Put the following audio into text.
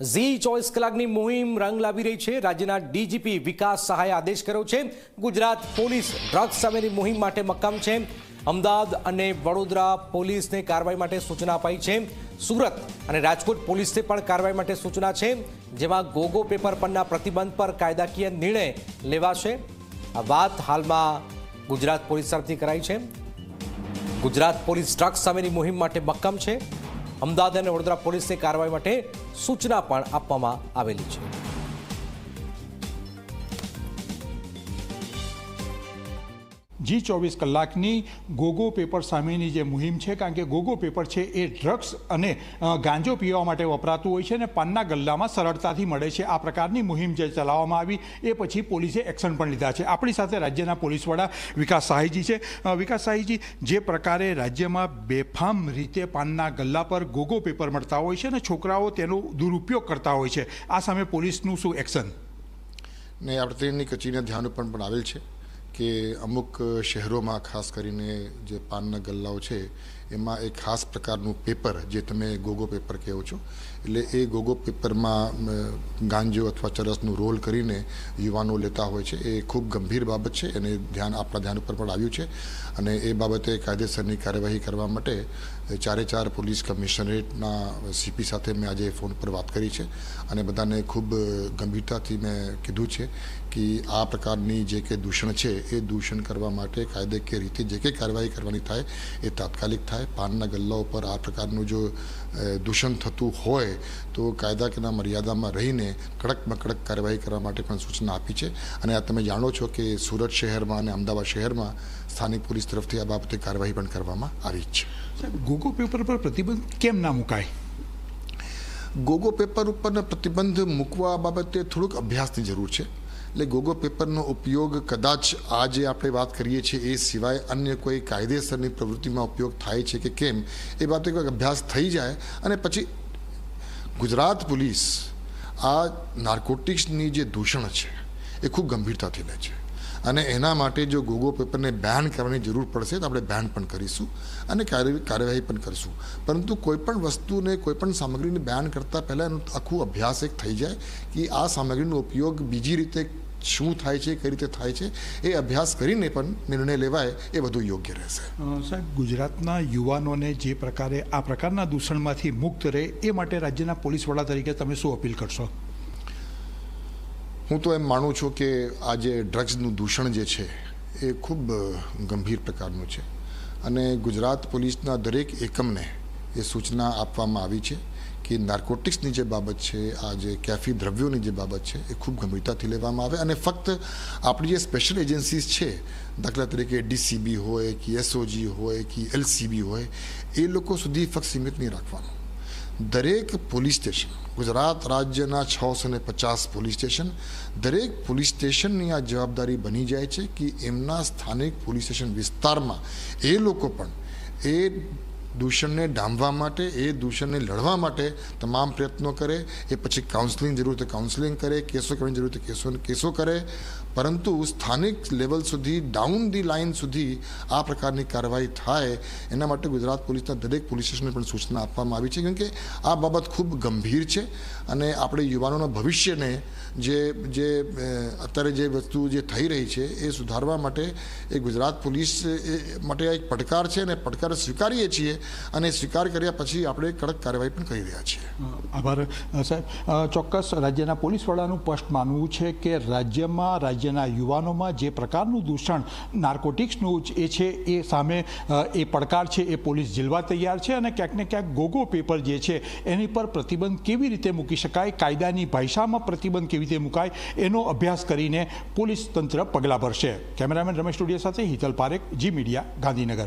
ઝી ચોવીસ કલાકની મુહિમ રંગ લાવી રહી છે. રાજ્યના ડીજીપી વિકાસ સહાય આદેશ કર્યો છે. ગુજરાત પોલીસ ડ્રગ્સ સામેની મુહિમ માટે મક્કમ છે. અમદાવાદ અને વડોદરા પોલીસને કાર્યવાહી માટે સૂચના અપાઈ છે. સુરત અને રાજકોટ પોલીસને પણ કાર્યવાહી માટે સૂચના છે. જેમાં ગોગો પેપર પરના પ્રતિબંધ પર કાયદાકીય નિર્ણય લેવાશે. આ વાત હાલમાં ગુજરાત પોલીસ તરફથી કરાઈ છે. ગુજરાત પોલીસ ડ્રગ્સ સામેની મુહિમ માટે મક્કમ છે. અમદાવાદ અને વડોદરા પોલીસને કાર્યવાહી માટે સૂચના પણ આપવામાં આવેલી છે. જી ચોવીસ કલાકની ગોગો પેપર સામેની જે મુહિમ છે, કારણ કે ગોગો પેપર છે એ ડ્રગ્સ અને ગાંજો પીવા માટે વપરાતું હોય છે અને પાનના ગલ્લામાં સરળતાથી મળે છે. આ પ્રકારની મુહિમ જે ચલાવવામાં આવી, એ પછી પોલીસે એક્શન પણ લીધા છે. આપણી સાથે રાજ્યના પોલીસ વડા વિકાસ સાહીજી છે. વિકાસ સાહીજી, જે પ્રકારે રાજ્યમાં બેફામ રીતે પાનના ગલ્લા પર ગોગો પેપર મળતા હોય છે અને છોકરાઓ તેનો દુરુપયોગ કરતા હોય છે. આ સામે પોલીસનું શું એક્શન? ને આપણે તેની કચેરીના ધ્યાન ઉપર પણ આવેલ છે. કે અમુક શહેરોમાં ખાસ કરીને જે પાનના ગલ્લાઓ છે એમાં એક ખાસ પ્રકારનું પેપર જે તમે ગોગો પેપર કહો છો, એટલે એ ગોગો પેપરમાં ગાંજો અથવા ચરસનું રોલ કરીને યુવાનો લેતા હોય છે. એ ખૂબ ગંભીર બાબત છે એને ધ્યાન, આપણા ધ્યાન ઉપર પણ આવ્યું છે. અને એ બાબતે કાયદેસરની કાર્યવાહી કરવા માટે ચારે ચાર પોલીસ કમિશનરેટના સીપી સાથે મેં આજે ફોન પર વાત કરી છે અને બધાને ખૂબ ગંભીરતાથી મેં કીધું છે કે આ પ્રકારની જે કે દૂષણ છે, એ દૂષણ કરવા માટે કાયદેકીય રીતે જે કંઈ કાર્યવાહી કરવાની થાય એ તાત્કાલિક થાય. પાનના ગલ્લા ઉપર આ પ્રકારનું જો દૂષણ થતું હોય તો કાયદાકીયના મર્યાદામાં રહીને કડકમાં કડક કાર્યવાહી કરવા માટે પણ સૂચના આપી છે. અને આ તમે જાણો છો કે સુરત શહેરમાં અને અમદાવાદ શહેરમાં સ્થાનિક પોલીસ તરફથી આ બાબતે કાર્યવાહી પણ કરવામાં આવી જ છે. ગોગો પેપર પર પ્રતિબંધ કેમ ના મુકાય? ગોગો પેપર ઉપરના પ્રતિબંધ મૂકવા બાબતે થોડુંક અભ્યાસની જરૂર છે. એટલે ગોગો પેપરનો ઉપયોગ કદાચ આ જે આપણે વાત કરીએ છીએ એ સિવાય અન્ય કોઈ કાયદેસરની પ્રવૃત્તિમાં ઉપયોગ થાય છે કે કેમ, એ બાબતે કોઈ અભ્યાસ થઈ જાય અને પછી ગુજરાત પોલીસ આ નાર્કોટિક્સની જે દૂષણ છે એ ખૂબ ગંભીરતાથી લે છે. અને એના માટે જો ગોગો પેપરને બેન કરવાની જરૂર પડશે તો આપણે બેન પણ કરીશું અને કાર્યવાહી પણ કરીશું. પરંતુ કોઈપણ વસ્તુને કોઈપણ સામગ્રીને બેન કરતાં પહેલાં એનું આખું અભ્યાસ એક થઈ જાય કે આ સામગ્રીનો ઉપયોગ બીજી રીતે શું થાય છે કઈ રીતે થાય છે એ અભ્યાસ કરીને પણ નિર્ણય લેવાય એ વધુ યોગ્ય રહેશે. સાહેબ ગુજરાતના યુવાનોને જે પ્રકારે આ પ્રકારના દૂષણમાંથી મુક્ત રહે એ માટે રાજ્યના પોલીસ વડા તરીકે તમે શું અપીલ કરશો? હું તો એમ માનું છું કે આ જે ડ્રગ્સનું દૂષણ જે છે એ ખૂબ ગંભીર પ્રકારનું છે. અને ગુજરાત પોલીસના દરેક એકમને એ સૂચના આપવામાં આવી છે કે નાર્કોટિક્સની જે બાબત છે આ જે કેફી દ્રવ્યોની જે બાબત છે એ ખૂબ ગંભીરતાથી લેવામાં આવે અને ફક્ત આપણી જે સ્પેશિયલ એજન્સીસ છે દાખલા તરીકે ડીસીબી હોય કે એસઓજી હોય કે એલસીબી હોય એ લોકો સુધી ફક્ત સીમિત નહીં રાખવાનું દરેક પોલીસ સ્ટેશન ગુજરાત રાજ્યના છસો ને પચાસ પોલીસ સ્ટેશન દરેક પોલીસ સ્ટેશનની આ જવાબદારી બની જાય છે કે એમના સ્થાનિક પોલીસ સ્ટેશન વિસ્તારમાં એ લોકો પણ એ દૂષણને ડામવા માટે, એ દૂષણને લડવા માટે તમામ પ્રયત્નો કરે, એ પછી કાઉન્સલિંગ જરૂર તો કાઉન્સલિંગ કરે, કેસો કરવાની જરૂર તો કેસો કેસો કરે. પરંતુ સ્થાનિક લેવલ સુધી ડાઉન ધી લાઇન સુધી આ પ્રકારની કાર્યવાહી થાય, એના માટે ગુજરાત પોલીસના દરેક પોલીસ સ્ટેશનને પણ સૂચના આપવામાં આવી છે. કેમ કે આ બાબત ખૂબ ગંભીર છે અને આપણે યુવાનોના ભવિષ્યને જે જે અત્યારે જે વસ્તુ જે થઈ રહી છે, એ સુધારવા માટે એ ગુજરાત પોલીસ માટે એક પડકાર છે અને પડકાર સ્વીકારીએ છીએ અને સ્વીકાર કર્યા પછી આપણે કડક કાર્યવાહી પણ કરી રહ્યા છીએ. આભાર. સાહેબ ચોક્કસ રાજ્યના પોલીસ વડાનું સ્પષ્ટ માનવું છે કે રાજ્યમાં, રાજ્યના યુવાનોમાં જે પ્રકારનું દૂષણ નાર્કોટિક્સનું એ છે, એ સામે એ પડકાર છે, એ પોલીસ ઝીલવા તૈયાર છે અને ક્યાંક ને ક્યાંક ગોગો પેપર જે છે એની પર પ્રતિબંધ કેવી રીતે મૂકી શકાય, કાયદાની ભાષામાં પ્રતિબંધ કેવી રીતે મુકાય, એનો અભ્યાસ કરીને પોલીસ તંત્ર પગલાં ભરશે. કેમેરામેન રમેશ સ્ટુડિયો સાથે હિતલ પારેખ, જી મીડિયા, ગાંધીનગર.